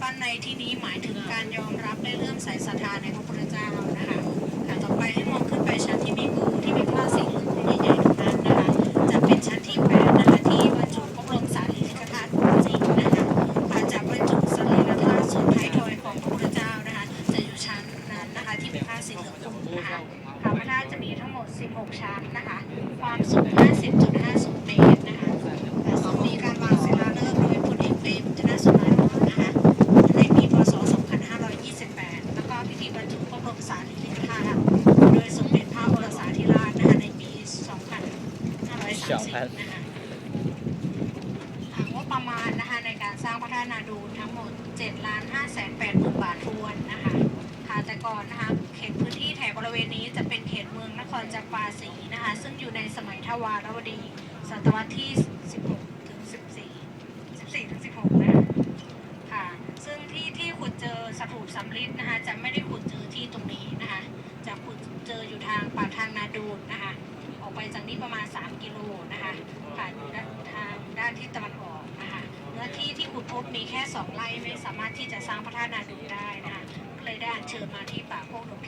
ปั้นในที่นี้หมายถึงการยอมรับและเลื่อมใสศรัทธาในพระพุทธเจ้านะคะค่ะต่อไปให้มองขึ้นไปชั้นที่มีกูที่มีผ้าสีเหลืองใหญ่ๆตรงนั้นนะคะ จะเป็นชั้นที่แปดนะคะที่บรรจุพระบรมสารีริกธาตุจริงนะคะอาจจะบรรจุสรีระธาตุส่วนท้ายทอยของพระพุทธเจ้านะคะ จะอยู่ชั้นนั้นนะคะที่เป็นผ้าสีเหลืองคลุมนะคะพระพุทธธาตุจะมีทั้งหมด 16 ชั้นนะคะ ความสูง 50.50 เมตรนะคะแต่ทรงมีการวางศิลาฤกษ์โดยพลเอกเปรมชนะสุนทรนะคะ ในปีพศ 2528 แล้วก็พิธีบรรจุพระบรม สารีริกธาตุโดยสมเด็จพระโอรสาธิราชนะคะในปี 2530นะคะงบประมาณนะคะในการสร้างพระธาตุนาดูนทั้งหมด7ล้าน5แสน8หมื่นบาททวนนะคะค่ะแต่ก่อนนะคะเขตพื้นที่แถบบริเวณนี้จะเป็นเขตเมืองนครจำปาสีนะคะซึ่งอยู่ในสมัยทวารวดีศตวรรษที่ 16 ถึง 14 14 ถึง 16 นะคะ ค่ะ ซึ่งที่ที่ขุดเจอ สถูปสำริดนะคะ จะไม่ได้ขุดเจอที่ตรงนี้นะคะ จะขุดเจออยู่ทางป่าทางนาดูนนะคะ ออกไปจากนี้ประมาณ 3 กิโลนะคะผ่านอยู่ด้านทางด้านทิศตะวันออกนะคะเนื้อที่ที่ขุดพบมีแค่ 2 ไร่ไม่สามารถที่จะสร้างพระธาตุนาดูนได้นะคะก็เลยได้เชิญมาที่ป่าโคกดงเข็มตรง